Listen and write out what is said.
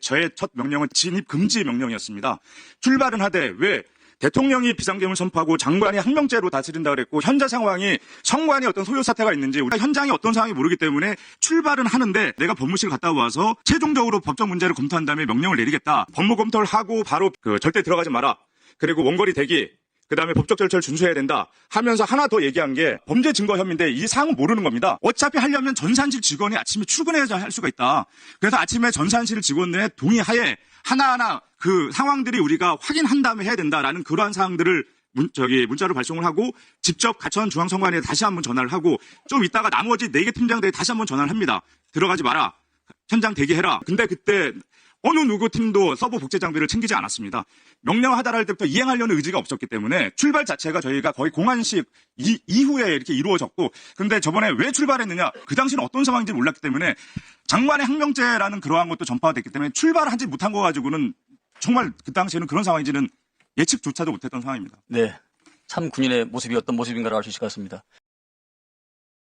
저의 첫 명령은 진입 금지 명령이었습니다. 출발은 하되 왜 대통령이 비상계엄을 선포하고 장관이 항명죄로 다스린다 그랬고 현재 상황이 성관이 어떤 소요 사태가 있는지 우리가 현장이 어떤 상황이 모르기 때문에 출발은 하는데 내가 법무실 갔다 와서 최종적으로 법적 문제를 검토한 다음에 명령을 내리겠다. 법무 검토를 하고 바로 그 절대 들어가지 마라. 그리고 원거리 대기 그 다음에 법적 절차를 준수해야 된다 하면서 하나 더 얘기한 게 범죄 증거 혐의인데 이 사항은 모르는 겁니다. 어차피 하려면 전산실 직원이 아침에 출근해야 할 수가 있다. 그래서 아침에 전산실 직원의 동의하에 하나하나 그 상황들이 우리가 확인한 다음에 해야 된다라는 그러한 사항들을 문, 저기 문자로 발송을 하고 직접 가천 중앙선관위에 다시 한번 전화를 하고 좀 있다가 나머지 네 개 팀장들이 다시 한번 전화를 합니다. 들어가지 마라. 현장 대기해라. 근데 그때 어느 누구 팀도 서버 복제 장비를 챙기지 않았습니다. 명령을 하달할 때부터 이행하려는 의지가 없었기 때문에 출발 자체가 저희가 거의 공안식 이, 이후에 이렇게 이루어졌고 근데 저번에 왜 출발했느냐 그 당시는 어떤 상황인지 몰랐기 때문에 장관의 항명죄라는 그러한 것도 전파가 됐기 때문에 출발하지 못한 거 가지고는 정말 그 당시에는 그런 상황인지는 예측조차도 못했던 상황입니다. 네. 참 군인의 모습이 어떤 모습인가를 알 수 있을 것 같습니다.